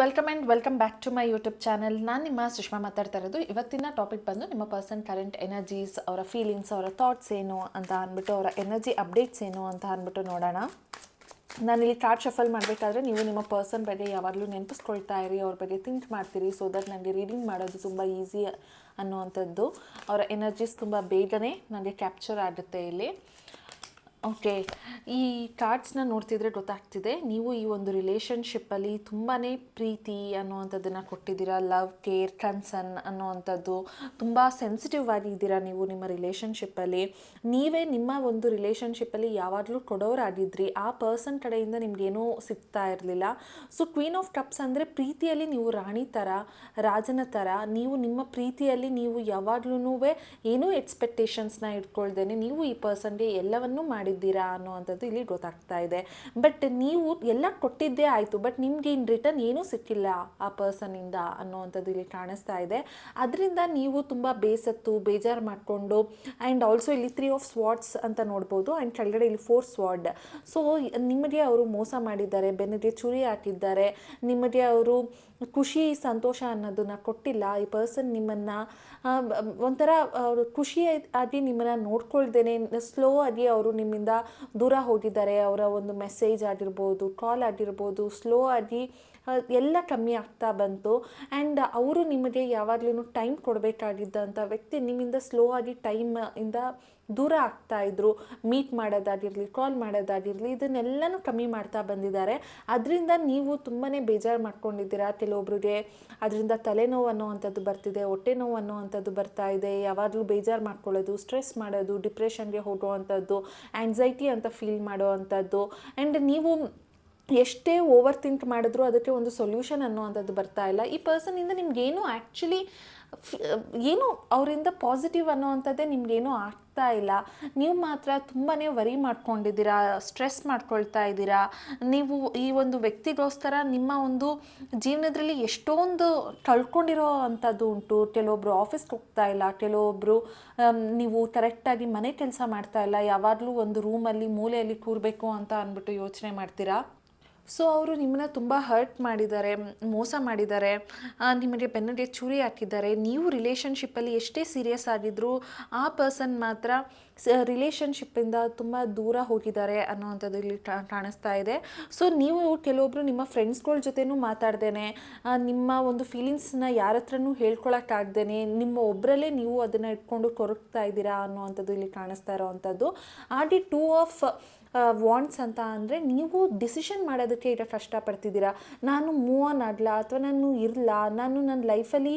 Welcome and welcome back to my YouTube channel ನಾನು ನಿಮ್ಮ ಸುಷ್ಮಾ ಮಾತಾಡ್ತಾ ಇರೋದು. ಇವತ್ತಿನ ಟಾಪಿಕ್ ಬಂದು ನಿಮ್ಮ ಪರ್ಸನ್ ಕರೆಂಟ್ ಎನರ್ಜೀಸ್ ಅವರ ಫೀಲಿಂಗ್ಸ್ ಅವರ ಥಾಟ್ಸ್ ಏನು ಅಂತ ಅಂದ್ಬಿಟ್ಟು, ಅವರ ಎನರ್ಜಿ ಅಪ್ಡೇಟ್ಸ್ ಏನು ಅಂತ ಅಂದ್ಬಿಟ್ಟು ನೋಡೋಣ. ನಾನಿಲ್ಲಿ ಕಾರ್ಡ್ ಶಫಲ್ ಮಾಡಬೇಕಾದ್ರೆ ನೀವು ನಿಮ್ಮ ಪರ್ಸನ್ ಬಗ್ಗೆ ಯಾವಾಗಲೂ ನೆನಪಿಸ್ಕೊಳ್ತಾ ಇರಿ, ಅವ್ರ ಬಗ್ಗೆ ಥಿಂಕ್ ಮಾಡ್ತೀರಿ ಸೊ ದಟ್ ನನಗೆ ರೀಡಿಂಗ್ ಮಾಡೋದು ತುಂಬ ಈಸಿ ಅನ್ನುವಂಥದ್ದು. ಅವರ ಎನರ್ಜೀಸ್ ತುಂಬ ಬೇಗನೆ ನನಗೆ ಕ್ಯಾಪ್ಚರ್ ಆಗುತ್ತೆ ಇಲ್ಲಿ. ಓಕೆ ಈ ಕಾರ್ಡ್ಸ್ನ ನೋಡ್ತಿದ್ರೆ ಗೊತ್ತಾಗ್ತಿದೆ. ನೀವು ಈ ಒಂದು ರಿಲೇಷನ್ಶಿಪ್ಪಲ್ಲಿ ತುಂಬಾ ಪ್ರೀತಿ ಅನ್ನುವಂಥದ್ದನ್ನು ಕೊಟ್ಟಿದ್ದೀರಾ? ಲವ್ ಕೇರ್ ಕನ್ಸನ್ ಅನ್ನುವಂಥದ್ದು ತುಂಬ ಸೆನ್ಸಿಟಿವ್ ಆಗಿದ್ದೀರಾ ನೀವು ನಿಮ್ಮ ರಿಲೇಷನ್ಶಿಪ್ಪಲ್ಲಿ ನೀವೇ ನಿಮ್ಮ ಒಂದು ರಿಲೇಷನ್ಶಿಪ್ಪಲ್ಲಿ ಯಾವಾಗಲೂ ಕೊಡೋರಾಗಿದ್ರಿ. ಆ ಪರ್ಸನ್ ಕಡೆಯಿಂದ ನಿಮಗೇನೂ ಸಿಗ್ತಾ ಇರಲಿಲ್ಲ. ಸೊ ಕ್ವೀನ್ ಆಫ್ ಕಪ್ಸ್ ಅಂದರೆ ಪ್ರೀತಿಯಲ್ಲಿ ನೀವು ರಾಣಿ ಥರ ರಾಜನ ಥರ ನೀವು ನಿಮ್ಮ ಪ್ರೀತಿಯಲ್ಲಿ ನೀವು ಯಾವಾಗ್ಲೂ ಏನೂ ಎಕ್ಸ್ಪೆಕ್ಟೇಷನ್ಸ್ನ ಇಟ್ಕೊಳ್ದೇನೆ ನೀವು ಈ ಪರ್ಸನ್ಗೆ ಎಲ್ಲವನ್ನೂ ಮಾಡಿದ್ದೀರಾ ಅನ್ನೋವಂಥದ್ದು ಇಲ್ಲಿ ಗೊತ್ತಾಗ್ತಾ ಇದೆ. ಬಟ್ ನೀವು ಎಲ್ಲ ಕೊಟ್ಟಿದ್ದೇ ಆಯಿತು ಬಟ್ ನಿಮಗೆ ಇನ್ ರಿಟರ್ನ್ ಏನೂ ಸಿಕ್ಕಿಲ್ಲ ಆ ಪರ್ಸನಿಂದ ಅನ್ನೋವಂಥದ್ದು ಇಲ್ಲಿ ಕಾಣಿಸ್ತಾ ಇದೆ. ಅದರಿಂದ ನೀವು ತುಂಬ ಬೇಸತ್ತು, ಬೇಜಾರು ಮಾಡಿಕೊಂಡು ಆ್ಯಂಡ್ ಆಲ್ಸೋ ಇಲ್ಲಿ ತ್ರೀ ಆಫ್ ಸ್ವಾಡ್ಸ್ ಅಂತ ನೋಡ್ಬೋದು ಆ್ಯಂಡ್ ಕೆಳಗಡೆ ಇಲ್ಲಿ ಫೋರ್ ಸ್ವಾಡ್ ಸೊ ನಿಮಗೆ ಅವರು ಮೋಸ ಮಾಡಿದ್ದಾರೆ, ಬೆನ್ನಿಗೆ ಚುರಿ ಹಾಕಿದ್ದಾರೆ, ನಿಮಗೆ ಅವರು ಖುಷಿ, ಸಂತೋಷ ಅನ್ನೋದನ್ನ ಕೊಟ್ಟಿಲ್ಲ. ಈ ಪರ್ಸನ್ ನಿಮ್ಮನ್ನು ಒಂಥರ ಅವರು ಖುಷಿ ಆಗಿ ನಿಮ್ಮನ್ನು ನೋಡ್ಕೊಳ್ದೇನೆ ಸ್ಲೋ ಆಗಿ ಅವರು ನಿಮ್ಮಿಂದ ದೂರ ಹೋಗಿದ್ದಾರೆ. ಅವರ ಒಂದು ಮೆಸೇಜ್ ಆಗಿರ್ಬೋದು ಕಾಲ್ ಆಗಿರ್ಬೋದು ಸ್ಲೋ ಆಗಿ ಎಲ್ಲ ಕಮ್ಮಿ ಆಗ್ತಾ ಬಂತು. ಆ್ಯಂಡ್ ಅವರು ನಿಮಗೆ ಯಾವಾಗಲೂ ಟೈಮ್ ಕೊಡಬೇಕಾಗಿದ್ದಂಥ ವ್ಯಕ್ತಿ ನಿಮ್ಮಿಂದ ಸ್ಲೋ ಆಗಿ ಟೈಮ್ ಇಂದ ದೂರ ಆಗ್ತಾ ಇದ್ರು. ಮೀಟ್ ಮಾಡೋದಾಗಿರಲಿ ಕಾಲ್ ಮಾಡೋದಾಗಿರಲಿ, ಇದನ್ನೆಲ್ಲನೂ ಕಮ್ಮಿ ಮಾಡ್ತಾ ಬಂದಿದ್ದಾರೆ. ಅದರಿಂದ ನೀವು ತುಂಬಾ ಬೇಜಾರು ಮಾಡ್ಕೊಂಡಿದ್ದೀರಾ? ಕೆಲವೊಬ್ರಿಗೆ ಅದರಿಂದ ತಲೆನೋವು ಅನ್ನೋವಂಥದ್ದು ಬರ್ತಿದೆ, ಹೊಟ್ಟೆ ನೋವು ಅನ್ನೋವಂಥದ್ದು ಬರ್ತಾ ಇದೆ. ಯಾವಾಗಲೂ ಬೇಜಾರು ಮಾಡ್ಕೊಳ್ಳೋದು ಸ್ಟ್ರೆಸ್ ಮಾಡೋದು ಡಿಪ್ರೆಷನ್ಗೆ ಹೋಗುವಂಥದ್ದು ಆ್ಯಂಗ್ಸೈಟಿ ಅಂತ ಫೀಲ್ ಮಾಡುವಂಥದ್ದು. ಆ್ಯಂಡ್ ನೀವು ಎಷ್ಟೇ ಓವರ್ ಥಿಂಕ್ ಮಾಡಿದ್ರು ಅದಕ್ಕೆ ಒಂದು ಸೊಲ್ಯೂಷನ್ ಅನ್ನೋವಂಥದ್ದು ಬರ್ತಾ ಇಲ್ಲ. ಈ ಪರ್ಸನಿಂದ ನಿಮ್ಗೇನು ಆ್ಯಕ್ಚುಲಿ ಏನು ಅವರಿಂದ ಪಾಸಿಟಿವ್ ಅನ್ನೋವಂಥದ್ದೇ ನಿಮ್ಗೇನು ಆಗ್ತಾ ಇಲ್ಲ. ನೀವು ಮಾತ್ರ ತುಂಬಾ ವರಿ ಮಾಡ್ಕೊಂಡಿದ್ದೀರಾ ಸ್ಟ್ರೆಸ್ ಮಾಡ್ಕೊಳ್ತಾ ಇದ್ದೀರಾ. ನೀವು ಈ ಒಂದು ವ್ಯಕ್ತಿಗೋಸ್ಕರ ನಿಮ್ಮ ಒಂದು ಜೀವನದಲ್ಲಿ ಎಷ್ಟೊಂದು ಕಳ್ಕೊಂಡಿರೋ ಅಂಥದ್ದು ಉಂಟು. ಕೆಲವೊಬ್ಬರು ಆಫೀಸ್ಗೆ ಹೋಗ್ತಾ ಇಲ್ಲ ಕೆಲವೊಬ್ಬರು ನೀವು ಕರೆಕ್ಟಾಗಿ ಮನೆ ಕೆಲಸ ಮಾಡ್ತಾ ಇಲ್ಲ. ಯಾವಾಗಲೂ ಒಂದು ರೂಮಲ್ಲಿ ಮೂಲೆಯಲ್ಲಿ ಕೂರಬೇಕು ಅಂತ ಅಂದ್ಬಿಟ್ಟು ಯೋಚನೆ ಮಾಡ್ತೀರಾ? ಸೊ ಅವರು ನಿಮ್ಮನ್ನ ತುಂಬ ಹರ್ಟ್ ಮಾಡಿದ್ದಾರೆ, ಮೋಸ ಮಾಡಿದ್ದಾರೆ ನಿಮಗೆ ಬೆನ್ನಿಗೆ ಚೂರಿ ಹಾಕಿದ್ದಾರೆ. ನೀವು ರಿಲೇಷನ್ಶಿಪ್ಪಲ್ಲಿ ಎಷ್ಟೇ ಸೀರಿಯಸ್ ಆಗಿದ್ದರೂ ಆ ಪರ್ಸನ್ ಮಾತ್ರ, ಸ ರಿಲೇಷನ್ಶಿಪ್ಪಿಂದ ತುಂಬ ದೂರ ಹೋಗಿದ್ದಾರೆ ಅನ್ನೋವಂಥದ್ದು ಇಲ್ಲಿ ಕಾಣಿಸ್ತಾ ಇದೆ. ಸೊ ನೀವು ಕೆಲವೊಬ್ಬರು ನಿಮ್ಮ ಫ್ರೆಂಡ್ಸ್ಗಳ ಜೊತೆನೂ ಮಾತಾಡ್ದೇನೆ ನಿಮ್ಮ ಒಂದು ಫೀಲಿಂಗ್ಸ್ನ ಯಾರ ಹತ್ರನೂ ಹೇಳ್ಕೊಳಕ್ಕಾಗ್ದೇನೆ ನಿಮ್ಮ ಒಬ್ಬರಲ್ಲೇ ನೀವು ಅದನ್ನು ಇಟ್ಕೊಂಡು ಕೊರಗ್ತಾ ಇದ್ದೀರಾ ಅನ್ನೋವಂಥದ್ದು ಇಲ್ಲಿ ಕಾಣಿಸ್ತಾ ಇರೋವಂಥದ್ದು. ಆಡಿ ಟೂ ಆಫ್ ವಾಂಟ್ಸ್ ಅಂತ ಅಂದರೆ ನೀವು ಡಿಸಿಷನ್ ಮಾಡೋದಕ್ಕೆ ಈಗ ಕಷ್ಟಪಡ್ತಿದ್ದೀರಾ? ನಾನು ಮೂವ್ ಆನ್ ಆಗಲ್ಲ ಅಥವಾ ನಾನು ಇರಲ್ಲ ನಾನು ನನ್ನ ಲೈಫಲ್ಲಿ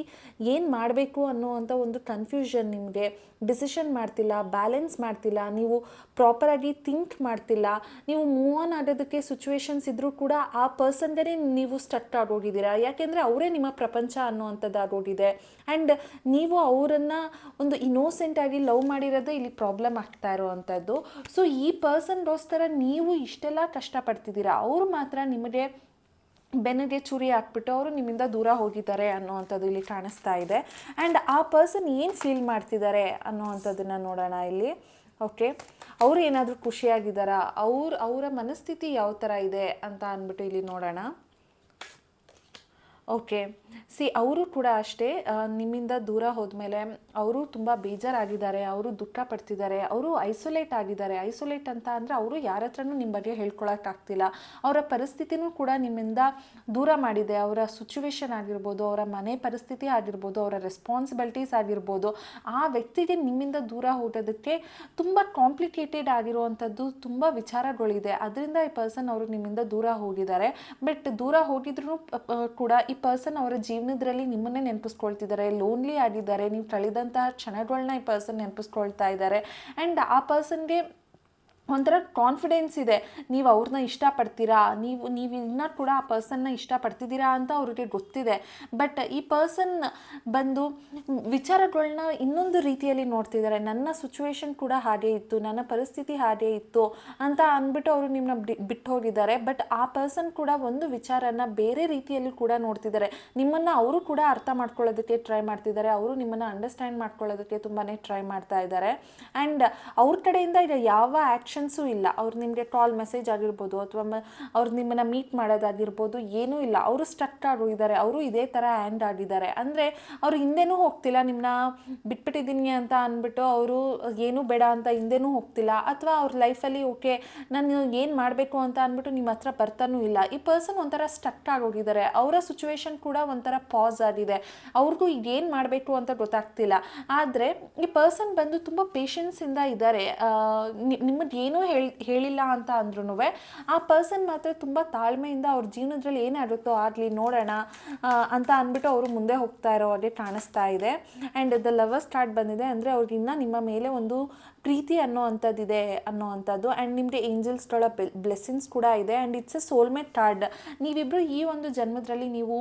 ಏನು ಮಾಡಬೇಕು ಅನ್ನೋವಂಥ ಒಂದು ಕನ್ಫ್ಯೂಷನ್ ನಿಮಗೆ. ಡಿಸಿಷನ್ ಮಾಡ್ತಿಲ್ಲ ಬ್ಯಾಲೆನ್ಸ್ ಮಾಡ್ತಿಲ್ಲ, ನೀವು ಪ್ರಾಪರಾಗಿ ಥಿಂಕ್ ಮಾಡ್ತಿಲ್ಲ. ನೀವು ಮೂವ್ ಆನ್ ಆಗೋದಕ್ಕೆ ಸಿಚುವೇಶನ್ಸ್ ಇದ್ದರೂ ಕೂಡ ಆ ಪರ್ಸನ್ಗೇ ನೀವು ಸ್ಟಕ್ ಆಗೋಗಿದ್ದೀರಾ? ಯಾಕೆಂದರೆ ಅವರೇ ನಿಮ್ಮ ಪ್ರಪಂಚ ಅನ್ನೋವಂಥದ್ದು ಆಗೋಗಿದೆ ಆ್ಯಂಡ್ ನೀವು ಅವರನ್ನು ಒಂದು ಇನ್ನೋಸೆಂಟಾಗಿ ಲವ್ ಮಾಡಿರೋದೇ ಇಲ್ಲಿ ಪ್ರಾಬ್ಲಮ್ ಆಗ್ತಾ ಇರೋವಂಥದ್ದು. ಸೊ ಈ ಪರ್ಸನ್ಗೋಸ್ಕರ ನೀವು ಇಷ್ಟೆಲ್ಲ ಕಷ್ಟಪಡ್ತಿದ್ದೀರಾ? ಅವರು ಮಾತ್ರ ನಿಮಗೆ ಬೆನ್ನಿಗೆ ಚುರಿ ಹಾಕ್ಬಿಟ್ಟು ಅವರು ನಿಮ್ಮಿಂದ ದೂರ ಹೋಗಿದ್ದಾರೆ ಅನ್ನೋವಂಥದ್ದು ಇಲ್ಲಿ ಕಾಣಿಸ್ತಾ ಇದೆ. ಆ್ಯಂಡ್ ಆ ಪರ್ಸನ್ ಏನು ಫೀಲ್ ಮಾಡ್ತಿದ್ದಾರೆ ಅನ್ನೋವಂಥದ್ದನ್ನು ನೋಡೋಣ ಇಲ್ಲಿ. ಓಕೆ ಅವರು ಏನಾದರೂ ಖುಷಿಯಾಗಿದ್ದಾರಾ? ಅವ್ರ, ಅವರ ಮನಸ್ಥಿತಿ ಯಾವ ಥರ ಇದೆ ಅಂತ ಅಂದ್ಬಿಟ್ಟು ಇಲ್ಲಿ ನೋಡೋಣ. ಓಕೆ ಸಿ ಅವರು ಕೂಡ ಅಷ್ಟೇ ನಿಮ್ಮಿಂದ ದೂರ ಹೋದ್ಮೇಲೆ ಅವರು ತುಂಬ ಬೇಜಾರಾಗಿದ್ದಾರೆ, ಅವರು ದುಃಖ ಪಡ್ತಿದ್ದಾರೆ, ಅವರು ಐಸೋಲೇಟ್ ಆಗಿದ್ದಾರೆ. ಐಸೋಲೇಟ್ ಅಂತ ಅಂದರೆ ಅವರು ಯಾರ ಹತ್ರನೂ ನಿಮ್ಮ ಬಗ್ಗೆ ಹೇಳ್ಕೊಳಕ್ಕಾಗ್ತಿಲ್ಲ ಅವರ ಪರಿಸ್ಥಿತಿನೂ ಕೂಡ ನಿಮ್ಮಿಂದ ದೂರ ಮಾಡಿದೆ. ಅವರ ಸಿಚುವೇಶನ್ ಆಗಿರ್ಬೋದು, ಅವರ ಮನೆ ಪರಿಸ್ಥಿತಿ ಆಗಿರ್ಬೋದು, ಅವರ ರೆಸ್ಪಾನ್ಸಿಬಿಲಿಟೀಸ್ ಆಗಿರ್ಬೋದು. ಆ ವ್ಯಕ್ತಿಗೆ ನಿಮ್ಮಿಂದ ದೂರ ಹೋಗೋದಕ್ಕೆ ತುಂಬ ಕಾಂಪ್ಲಿಕೇಟೆಡ್ ಆಗಿರುವಂಥದ್ದು ತುಂಬ ವಿಚಾರಗಳಿದೆ. ಅದರಿಂದ ಈ ಪರ್ಸನ್ ಅವರು ನಿಮ್ಮಿಂದ ದೂರ ಹೋಗಿದ್ದಾರೆ. ಬಟ್ ದೂರ ಹೋಗಿದ್ರು ಕೂಡ ಈ ಪರ್ಸನ್ ಅವರ ಜೀವನದಲ್ಲಿ ನಿಮ್ಮನ್ನೇ ನೆನಪಿಸ್ಕೊಳ್ತಿದ್ದಾರೆ ಲೋನ್ಲಿ ಆಗಿದ್ದಾರೆ, ನೀವು ಕಳೆದಂತಹ ಕ್ಷಣಗಳನ್ನ ಈ ಪರ್ಸನ್ ನೆನಪಿಸ್ಕೊಳ್ತಾ ಇದ್ದಾರೆ. ಆ್ಯಂಡ್ ಆ ಪರ್ಸನ್ಗೆ ಒಂಥರ ಕಾನ್ಫಿಡೆನ್ಸ್ ಇದೆ. ನೀವು ಅವ್ರನ್ನ ಇಷ್ಟಪಡ್ತೀರಾ? ನೀವು ನೀವು ಇನ್ನೂ ಕೂಡ ಆ ಪರ್ಸನ್ನ ಇಷ್ಟಪಡ್ತಿದ್ದೀರಾ ಅಂತ ಅವ್ರಿಗೆ ಗೊತ್ತಿದೆ. ಬಟ್ ಈ ಪರ್ಸನ್ ಬಂದು ವಿಚಾರಗಳನ್ನ ಇನ್ನೊಂದು ರೀತಿಯಲ್ಲಿ ನೋಡ್ತಿದ್ದಾರೆ. ನನ್ನ ಸಿಚುವೇಶನ್ ಕೂಡ ಹಾಗೆ ಇತ್ತು. ನನ್ನ ಪರಿಸ್ಥಿತಿ ಹಾಗೆ ಇತ್ತು ಅಂತ ಅಂದ್ಬಿಟ್ಟು ಅವರು ನಿಮ್ಮನ್ನ ಬಿಟ್ಟು ಹೋಗಿದ್ದಾರೆ. ಬಟ್ ಆ ಪರ್ಸನ್ ಕೂಡ ಒಂದು ವಿಚಾರನ ಬೇರೆ ರೀತಿಯಲ್ಲಿ ಕೂಡ ನೋಡ್ತಿದ್ದಾರೆ. ನಿಮ್ಮನ್ನು ಅವರು ಕೂಡ ಅರ್ಥ ಮಾಡ್ಕೊಳ್ಳೋದಕ್ಕೆ ಟ್ರೈ ಮಾಡ್ತಿದ್ದಾರೆ. ಅವರು ನಿಮ್ಮನ್ನು ಅಂಡರ್ಸ್ಟ್ಯಾಂಡ್ ಮಾಡ್ಕೊಳ್ಳೋದಕ್ಕೆ ತುಂಬಾ ಟ್ರೈ ಮಾಡ್ತಾ ಇದ್ದಾರೆ. ಆ್ಯಂಡ್ ಅವ್ರ ಕಡೆಯಿಂದ ಈಗ ಯಾವ ಆ್ಯಕ್ಷನ್ ಆ್ಯಕ್ಷನ್ಸು ಇಲ್ಲ. ಅವ್ರು ನಿಮಗೆ ಕಾಲ್ ಮೆಸೇಜ್ ಆಗಿರ್ಬೋದು ಅಥವಾ ಅವ್ರು ನಿಮ್ಮನ್ನು ಮೀಟ್ ಮಾಡೋದಾಗಿರ್ಬೋದು ಏನೂ ಇಲ್ಲ. ಅವರು ಸ್ಟ್ರಕ್ಟ್ ಆಗಿದ್ದಾರೆ ಅವರು ಇದೇ ಥರ ಆ್ಯಂಡ್ ಆಗಿದ್ದಾರೆ. ಅಂದರೆ ಅವರು ಹಿಂದೆನೂ ಹೋಗ್ತಿಲ್ಲ. ನಿಮ್ಮನ್ನ ಬಿಟ್ಬಿಟ್ಟಿದ್ದೀನಿ ಅಂತ ಅಂದ್ಬಿಟ್ಟು ಅವರು ಏನೂ ಬೇಡ ಅಂತ ಹಿಂದೆನೂ ಹೋಗ್ತಿಲ್ಲ. ಅಥವಾ ಅವ್ರ ಲೈಫಲ್ಲಿ ಓಕೆ, ನಾನು ಏನು ಮಾಡಬೇಕು ಅಂತ ಅಂದ್ಬಿಟ್ಟು ನಿಮ್ಮ ಹತ್ರ ಬರ್ತಾನೂ ಇಲ್ಲ. ಈ ಪರ್ಸನ್ ಒಂಥರ ಸ್ಟಕ್ ಆಗೋಗಿದ್ದಾರೆ. ಅವರ ಸಿಚುವೇಶನ್ ಕೂಡ ಒಂಥರ ಪಾಸ್ ಆಗಿದೆ. ಅವ್ರಿಗೂ ಏನು ಮಾಡಬೇಕು ಅಂತ ಗೊತ್ತಾಗ್ತಿಲ್ಲ. ಆದರೆ ಈ ಪರ್ಸನ್ ಬಂದು ತುಂಬ ಪೇಷನ್ಸಿಂದ ಇದ್ದಾರೆ. ನಿಮ್ಮದು ಏನೂ ಹೇಳಿ, ಹೇಳಿಲ್ಲ ಅಂತ ಅಂದ್ರೂ ಆ ಪರ್ಸನ್ ಮಾತ್ರ ತುಂಬ ತಾಳ್ಮೆಯಿಂದ ಅವ್ರ ಜೀವನದಲ್ಲಿ ಏನಾಗುತ್ತೋ ಆಗಲಿ ನೋಡೋಣ ಅಂತ ಅಂದ್ಬಿಟ್ಟು ಅವರು ಮುಂದೆ ಹೋಗ್ತಾ ಇರೋ ಹಾಗೆ ಕಾಣಿಸ್ತಾ ಇದೆ. ಆ್ಯಂಡ್ ದ ಲವರ್ ಸ್ಟಾರ್ಟ್ ಬಂದಿದೆ ಅಂದರೆ ಅವ್ರಿಗಿನ್ನ ನಿಮ್ಮ ಮೇಲೆ ಒಂದು ಪ್ರೀತಿ ಅನ್ನೋ ಅಂಥದ್ದಿದೆ ಅನ್ನೋ ಅಂಥದ್ದು ಆ್ಯಂಡ್ ನಿಮಗೆ ಏಂಜಲ್ಸ್ಗಳ ಬ್ಲೆಸ್ಸಿಂಗ್ಸ್ ಕೂಡ ಇದೆ. And it's a soulmate card ನೀವಿಬ್ಬರು ಈ ಒಂದು ಜನ್ಮದಲ್ಲಿ ನೀವು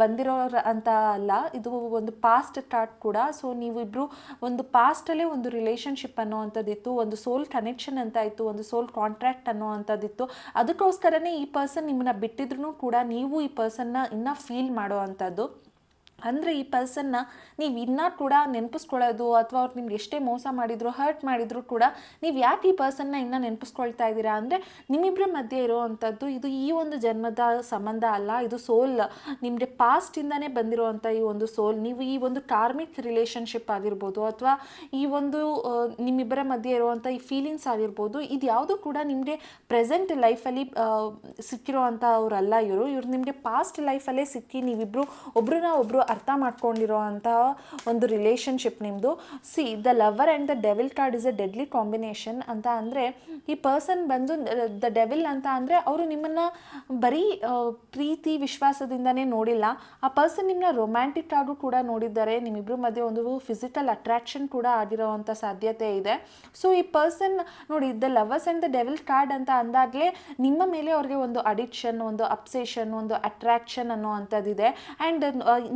ಬಂದಿರೋರು ಅಂತ ಅಲ್ಲ, ಇದು ಒಂದು ಪಾಸ್ಟ್ ಟಾಟ್ ಕೂಡ. ಸೊ ನೀವಿಬ್ಬರು ಒಂದು ಪಾಸ್ಟಲ್ಲೇ ಒಂದು ರಿಲೇಷನ್ಶಿಪ್ ಅನ್ನೋ ಅಂಥದ್ದಿತ್ತು ಒಂದು ಸೋಲ್ ಕನೆಕ್ಷನ್ ಅಂತ ಇತ್ತು, ಒಂದು ಸೋಲ್ ಕಾಂಟ್ರಾಕ್ಟ್ ಅನ್ನೋ ಅಂಥದ್ದಿತ್ತು ಅದಕ್ಕೋಸ್ಕರನೇ ಈ ಪರ್ಸನ್ ನಿಮ್ಮನ್ನ ಬಿಟ್ಟಿದ್ರು ಕೂಡ ನೀವು ಈ ಪರ್ಸನ್ನ ಇನ್ನೂ ಫೀಲ್ ಮಾಡೋ ಅಂಥದ್ದು ಅಂದರೆ ಈ ಪರ್ಸನ್ನ ನೀವು ಇನ್ನೂ ಕೂಡ ನೆನಪಿಸ್ಕೊಳ್ಳೋದು ಅಥವಾ ಅವ್ರು ನಿಮ್ಗೆ ಎಷ್ಟೇ ಮೋಸ ಮಾಡಿದ್ರು, ಹರ್ಟ್ ಮಾಡಿದ್ರು ಕೂಡ ನೀವು ಯಾಕೆ ಈ ಪರ್ಸನ್ನ ಇನ್ನೂ ನೆನಪಿಸ್ಕೊಳ್ತಾ ಇದ್ದೀರಾ? ಅಂದರೆ ನಿಮ್ಮಿಬ್ಬರ ಮಧ್ಯೆ ಇರೋವಂಥದ್ದು ಇದು ಈ ಒಂದು ಜನ್ಮದ ಸಂಬಂಧ ಅಲ್ಲ, ಇದು ಸೋಲ್. ನಿಮಗೆ ಪಾಸ್ಟಿಂದನೇ ಬಂದಿರುವಂಥ ಈ ಒಂದು ಸೋಲ್. ನೀವು ಈ ಒಂದು ಕಾರ್ಮಿಕ್ ರಿಲೇಷನ್ಶಿಪ್ ಆಗಿರ್ಬೋದು ಅಥವಾ ಈ ಒಂದು ನಿಮ್ಮಿಬ್ಬರ ಮಧ್ಯೆ ಇರುವಂಥ ಈ ಫೀಲಿಂಗ್ಸ್ ಆಗಿರ್ಬೋದು, ಇದು ಯಾವುದು ಕೂಡ ನಿಮಗೆ ಪ್ರೆಸೆಂಟ್ ಲೈಫಲ್ಲಿ ಸಿಕ್ಕಿರೋವಂಥ ಅವರಲ್ಲ ಇವರು. ಇವ್ರು ನಿಮಗೆ ಪಾಸ್ಟ್ ಲೈಫಲ್ಲೇ ಸಿಕ್ಕಿ ನೀವಿಬ್ಬರು ಒಬ್ರನ್ನ ಒಬ್ಬರು ಅರ್ಥ ಮಾಡ್ಕೊಂಡಿರೋ ಒಂದು ರಿಲೇಷನ್ಶಿಪ್ ನಿಮ್ಮದು see the lover and the devil card is a deadly combination ಅಂತ ಅಂದರೆ, ಈ ಪರ್ಸನ್ ಬಂದು ದ ಡೆವಿಲ್ ಅಂತ ಅಂದರೆ ಅವರು ನಿಮ್ಮನ್ನು ಬರೀ ಪ್ರೀತಿ, ವಿಶ್ವಾಸದಿಂದನೇ ನೋಡಿಲ್ಲ. ಆ ಪರ್ಸನ್ ನಿಮ್ಮನ್ನ ರೊಮ್ಯಾಂಟಿಕ್ ಆಗೂ ಕೂಡ ನೋಡಿದ್ದಾರೆ. ನಿಮ್ಮಿಬ್ಬರ ಮಧ್ಯೆ ಒಂದು ಫಿಸಿಕಲ್ ಅಟ್ರಾಕ್ಷನ್ ಕೂಡ ಆಗಿರೋವಂಥ ಸಾಧ್ಯತೆ ಇದೆ. ಸೊ ಈ ಪರ್ಸನ್ ನೋಡಿ the lovers and the devil card ಅಂತ ಅಂದಾಗಲೇ ನಿಮ್ಮ ಮೇಲೆ ಅವ್ರಿಗೆ ಒಂದು ಅಡಿಕ್ಷನ್ ಒಂದು ಅಪ್ಸೇಷನ್ ಒಂದು ಅಟ್ರಾಕ್ಷನ್ ಅನ್ನೋ ಅಂಥದ್ದಿದೆ ಆ್ಯಂಡ್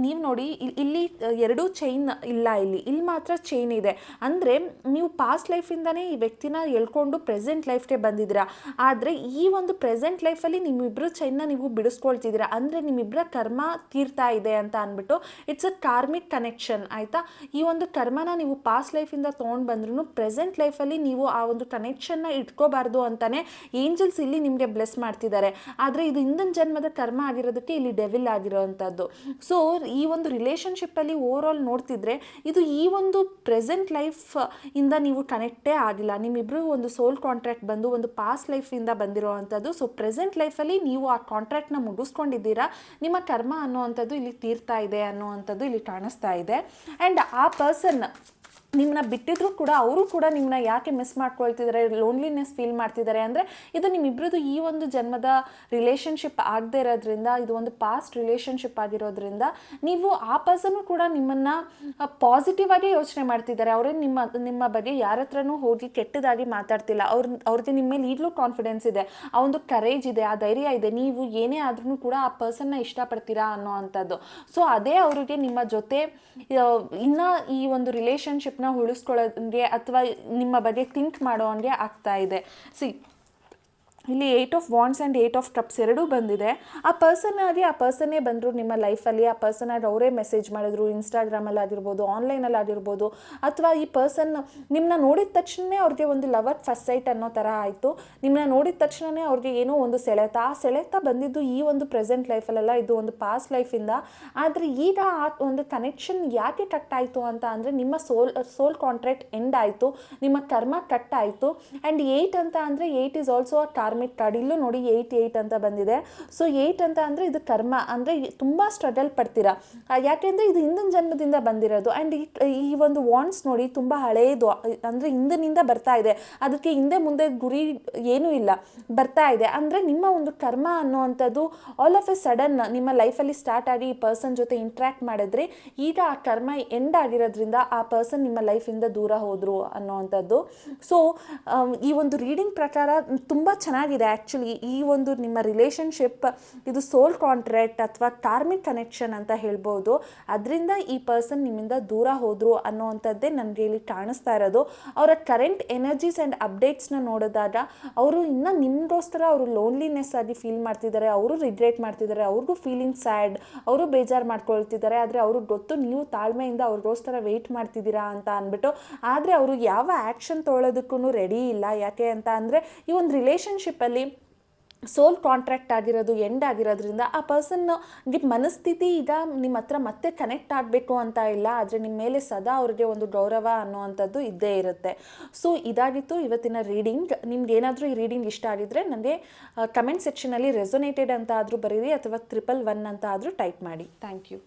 ನೀವು ನೋಡಿ ಇಲ್- ಇಲ್ಲಿ ಎರಡೂ ಚೈನ್ ಇಲ್ಲ ಇಲ್ಲಿ. ಇಲ್ಲಿ ಮಾತ್ರ ಚೈನ್ ಇದೆ. ಅಂದರೆ, ನೀವು ಪಾಸ್ಟ್ ಲೈಫಿಂದನೇ ಈ ವ್ಯಕ್ತಿನ ಎಳ್ಕೊಂಡು ಪ್ರೆಸೆಂಟ್ ಲೈಫ್ಗೆ ಬಂದಿದ್ದೀರಾ. ಆದರೆ, ಈ ಒಂದು ಪ್ರೆಸೆಂಟ್ ಲೈಫಲ್ಲಿ ನಿಮ್ಮಿಬ್ಬರು ಚೈನ್ನ ನೀವು ಬಿಡಿಸ್ಕೊಳ್ತಿದ್ದೀರಾ. ಅಂದರೆ ನಿಮ್ಮಿಬ್ಬರ ಕರ್ಮ ತೀರ್ತಾ ಇದೆ ಅಂತ ಅಂದ್ಬಿಟ್ಟು ಇಟ್ಸ್ ಅ ಕಾರ್ಮಿಕ್ ಕನೆಕ್ಷನ್ ಆಯಿತಾ? ಈ ಒಂದು ಕರ್ಮನ ನೀವು ಪಾಸ್ಟ್ ಲೈಫಿಂದ ತೊಗೊಂಡು ಬಂದ್ರೂ ಪ್ರೆಸೆಂಟ್ ಲೈಫಲ್ಲಿ ನೀವು ಆ ಒಂದು ಕನೆಕ್ಷನ್ನ ಇಟ್ಕೋಬಾರ್ದು ಅಂತಲೇ ಏಂಜಲ್ಸ್ ಇಲ್ಲಿ ನಿಮಗೆ ಬ್ಲೆಸ್ ಮಾಡ್ತಿದ್ದಾರೆ. ಆದರೆ, ಇದು ಹಿಂದಿನ ಜನ್ಮದ ಕರ್ಮ ಆಗಿರೋದಕ್ಕೆ ಇಲ್ಲಿ ಡೆವಿಲ್ ಆಗಿರೋವಂಥದ್ದು ಸೊ ಈ ಒಂದು ರಿಲೇಷನ್ಶಿಪ್ಪಲ್ಲಿ ಓವರ್ ಆಲ್ ನೋಡ್ತಿದ್ರೆ ಇದು ಈ ಒಂದು ಪ್ರೆಸೆಂಟ್ ಲೈಫ್ ಇಂದ ನೀವು ಕನೆಕ್ಟೇ ಆಗಿಲ್ಲ. ನಿಮ್ಮಿಬ್ಬರು ಒಂದು ಸೋಲ್ ಕಾಂಟ್ರಾಕ್ಟ್ ಬಂದು ಒಂದು ಪಾಸ್ಟ್ ಲೈಫಿಂದ ಬಂದಿರೋವಂಥದ್ದು. ಸೊ ಪ್ರೆಸೆಂಟ್ ಲೈಫಲ್ಲಿ ನೀವು ಆ ಕಾಂಟ್ರಾಕ್ಟ್ನ ಮುಗಿಸ್ಕೊಂಡಿದ್ದೀರಾ. ನಿಮ್ಮ ಕರ್ಮ ಅನ್ನೋವಂಥದ್ದು ಇಲ್ಲಿ ತೀರ್ತಾ ಇದೆ ಅನ್ನೋವಂಥದ್ದು ಇಲ್ಲಿ ಕಾಣಿಸ್ತಾ ಇದೆ. ಆ್ಯಂಡ್ ಆ ಪರ್ಸನ್ ನಿಮ್ಮನ್ನ ಬಿಟ್ಟಿದ್ರು ಕೂಡ ಅವರು ಕೂಡ ನಿಮ್ಮನ್ನ ಯಾಕೆ ಮಿಸ್ ಮಾಡ್ಕೊಳ್ತಿದ್ದಾರೆ ಲೋನ್ಲಿನೆಸ್ ಫೀಲ್ ಮಾಡ್ತಿದ್ದಾರೆ ಅಂದರೆ ಇದು ನಿಮ್ಮಿಬ್ಬರದ್ದು ಈ ಒಂದು ಜನ್ಮದ ರಿಲೇಷನ್ಶಿಪ್ ಆಗದೆ ಇರೋದ್ರಿಂದ, ಇದು ಒಂದು ಪಾಸ್ಟ್ ರಿಲೇಷನ್ಶಿಪ್ ಆಗಿರೋದ್ರಿಂದ ನೀವು ಆ ಪರ್ಸನು ಕೂಡ ನಿಮ್ಮನ್ನು ಪಾಸಿಟಿವ್ ಆಗಿ ಯೋಚನೆ ಮಾಡ್ತಿದ್ದಾರೆ ಅವರೇ ನಿಮ್ಮ ನಿಮ್ಮ ಬಗ್ಗೆ ಯಾರ ಹತ್ರನೂ ಹೋಗಿ ಕೆಟ್ಟದಾಗಿ ಮಾತಾಡ್ತಿಲ್ಲ. ಅವ್ರ ಅವ್ರದ್ದು ನಿಮ್ಮ ಮೇಲೆ ಈಗಲೂ ಕಾನ್ಫಿಡೆನ್ಸ್ ಇದೆ. ಆ ಒಂದು ಕರೇಜ್ ಇದೆ, ಆ ಧೈರ್ಯ ಇದೆ. ನೀವು ಏನೇ ಆದ್ರೂ ಕೂಡ ಆ ಪರ್ಸನ್ನ ಇಷ್ಟಪಡ್ತೀರಾ ಅನ್ನೋ ಅಂಥದ್ದು. ಸೊ ಅದೇ ಅವರಿಗೆ ನಿಮ್ಮ ಜೊತೆ ಇನ್ನೂ ಈ ಒಂದು ರಿಲೇಷನ್ಶಿಪ್ನ ಉಳಿಸ್ಕೊಳ್ಳೋಂಗೆ ಅಥವಾ ನಿಮ್ಮ ಬಗ್ಗೆ ಥಿಂಕ್ ಮಾಡೋಂಗೆ ಆಗ್ತಾ ಇದೆ. ಸಿ ಇಲ್ಲಿ eight of wands and eight of cups ಎರಡೂ ಬಂದಿದೆ. ಆ ಪರ್ಸನ್ ಆಗಿ ಆ ಪರ್ಸನ್ನೇ ಬಂದರು ನಿಮ್ಮ ಲೈಫಲ್ಲಿ ಆ ಪರ್ಸನ್ ಆಗಿ ಅವರೇ ಮೆಸೇಜ್ ಮಾಡಿದ್ರು ಇನ್ಸ್ಟಾಗ್ರಾಮಲ್ಲಿ ಆಗಿರ್ಬೋದು ಆನ್ಲೈನಲ್ಲಿ ಆಗಿರ್ಬೋದು, ಅಥವಾ ಈ ಪರ್ಸನ್ ನಿಮ್ಮನ್ನ ನೋಡಿದ ತಕ್ಷಣವೇ ಅವ್ರಿಗೆ ಒಂದು ಲವರ್ ಫಸ್ಟ್ ಸೈಟ್ ಅನ್ನೋ ಥರ ಆಯಿತು. ನಿಮ್ಮನ್ನ ನೋಡಿದ ತಕ್ಷಣವೇ ಅವ್ರಿಗೆ ಏನೋ ಒಂದು ಸೆಳೆತ. ಆ ಸೆಳೆತ ಬಂದಿದ್ದು ಈ ಒಂದು ಪ್ರೆಸೆಂಟ್ ಲೈಫಲ್ಲೆಲ್ಲ ಇದು ಒಂದು ಪಾಸ್ಟ್ ಲೈಫಿಂದ ಆದರೆ ಈಗ ಆ ಒಂದು ಕನೆಕ್ಷನ್ ಯಾಕೆ ಕಟ್ ಆಯಿತು ಅಂತ ಅಂದರೆ ನಿಮ್ಮ ಸೋಲ್ ಸೋಲ್ ಕಾಂಟ್ರಾಕ್ಟ್ ಎಂಡ್ ಆಯಿತು, ನಿಮ್ಮ ಕರ್ಮ ಕಟ್ ಆಯಿತು. ಆ್ಯಂಡ್ ಏಯ್ಟ್ ಅಂತ ಅಂದರೆ eight is also a karmic card ನೋಡಿ ಏಯ್ಟ್ ಏಯ್ಟ್ ಅಂತ ಬಂದಿದೆ. ಸೊ ಏಯ್ಟ್ ಅಂತ ಅಂದರೆ ಇದು ಕರ್ಮ, ಅಂದರೆ ತುಂಬ ಸ್ಟ್ರಗಲ್ ಪಡ್ತೀರಾ? ಯಾಕೆಂದರೆ ಇದು ಹಿಂದಿನ ಜನ್ಮದಿಂದ ಬಂದಿರೋದು. ಆ್ಯಂಡ್ ಈ ಒಂದು ವಾಂಡ್ಸ್ ನೋಡಿ ತುಂಬ ಹಳೆಯದು ಅಂದರೆ ಹಿಂದಿನಿಂದ ಬರ್ತಾ ಇದೆ. ಅದಕ್ಕೆ ಹಿಂದೆ ಮುಂದೆ ಗುರಿ ಏನೂ ಇಲ್ಲ. ಬರ್ತಾ ಇದೆ. ಅಂದರೆ ನಿಮ್ಮ ಒಂದು ಕರ್ಮ ಅನ್ನೋವಂಥದ್ದು ಆಲ್ ಆಫ್ ಎ ಸಡನ್ ನಿಮ್ಮ ಲೈಫಲ್ಲಿ ಸ್ಟಾರ್ಟ್ ಆಗಿ ಈ ಪರ್ಸನ್ ಜೊತೆ ಇಂಟ್ರ್ಯಾಕ್ಟ್ ಮಾಡಿದ್ರೆ ಈಗ ಆ ಕರ್ಮ ಎಂಡ್ ಆಗಿರೋದ್ರಿಂದ ಆ ಪರ್ಸನ್ ನಿಮ್ಮ ಲೈಫಿಂದ ದೂರ ಹೋದರು ಅನ್ನೋವಂಥದ್ದು. ಸೊ ಈ ಒಂದು ರೀಡಿಂಗ್ ಪ್ರಕಾರ ತುಂಬ ಚೆನ್ನಾಗಿ ಚೆನ್ನಾಗಿದೆ. ಆ್ಯಕ್ಚುಲಿ ಈ ಒಂದು ನಿಮ್ಮ ರಿಲೇಷನ್ಶಿಪ್ ಇದು ಸೋಲ್ ಕಾಂಟ್ರಾಕ್ಟ್ ಅಥವಾ ಕಾರ್ಮಿಕ್ ಕನೆಕ್ಷನ್ ಅಂತ ಹೇಳ್ಬೋದು. ಅದರಿಂದ ಈ ಪರ್ಸನ್ ನಿಮ್ಮಿಂದ ದೂರ ಹೋದರು ಅನ್ನೋವಂಥದ್ದೇ ನನಗೆ ಇಲ್ಲಿ ಕಾಣಿಸ್ತಾ ಇರೋದು. ಅವರ ಕರೆಂಟ್ ಎನರ್ಜೀಸ್ ಆ್ಯಂಡ್ ಅಪ್ಡೇಟ್ಸ್ನ ನೋಡಿದಾಗ ಅವರು ಇನ್ನೂ ನಿಮಗೋಸ್ಕರ ಅವರು ಲೋನ್ಲಿನೆಸ್ ಆಗಿ ಫೀಲ್ ಮಾಡ್ತಿದ್ದಾರೆ. ಅವರು ರಿಗ್ರೆಟ್ ಮಾಡ್ತಿದ್ದಾರೆ. ಅವ್ರಿಗೂ ಫೀಲಿಂಗ್ ಸ್ಯಾಡ್ ಅವರು ಬೇಜಾರು ಮಾಡ್ಕೊಳ್ತಿದ್ದಾರೆ. ಆದರೆ ಅವ್ರಿಗೆ ಗೊತ್ತು ನೀವು ತಾಳ್ಮೆಯಿಂದ ಅವ್ರಿಗೋಸ್ಕರ ವೆಯ್ಟ್ ಮಾಡ್ತಿದ್ದೀರಾ ಅಂತ ಅಂದ್ಬಿಟ್ಟು. ಆದರೆ ಅವರು ಯಾವ ಆ್ಯಕ್ಷನ್ ತೊಗೊಳೋದಕ್ಕೂ ರೆಡಿ ಇಲ್ಲ. ಯಾಕೆ ಅಂತ ಅಂದರೆ ಈ ಒಂದು ರಿಲೇಷನ್ಶಿಪ್ಪಲ್ಲಿ ಸೋಲ್ ಕಾಂಟ್ರಾಕ್ಟ್ ಆಗಿರೋದು ಎಂಡ್ ಆಗಿರೋದ್ರಿಂದ ಆ ಪರ್ಸನ್ಗೆ ಮನಸ್ಥಿತಿ ಈಗ ನಿಮ್ಮ ಹತ್ರ ಮತ್ತೆ ಕನೆಕ್ಟ್ ಆಗಬೇಕು ಅಂತ ಇಲ್ಲ. ಆದರೆ ನಿಮ್ಮ ಮೇಲೆ ಸದಾ ಅವ್ರಿಗೆ ಒಂದು ಗೌರವ ಅನ್ನೋವಂಥದ್ದು ಇದ್ದೇ ಇರುತ್ತೆ. ಸೊ ಇದಾಗಿತ್ತು ಇವತ್ತಿನ ರೀಡಿಂಗ್ ನಿಮ್ಗೆ ಏನಾದರೂ ಈ ರೀಡಿಂಗ್ ಇಷ್ಟ ಆಗಿದ್ರೆ ನನಗೆ ಕಮೆಂಟ್ ಸೆಕ್ಷನಲ್ಲಿ ರೆಸೊನೇಟೆಡ್ ಅಂತ ಆದರೂ ಬರೀರಿ ಅಥವಾ ತ್ರಿಪಲ್ ಒನ್ ಅಂತ ಆದರೂ ಟೈಪ್ ಮಾಡಿ. Thank you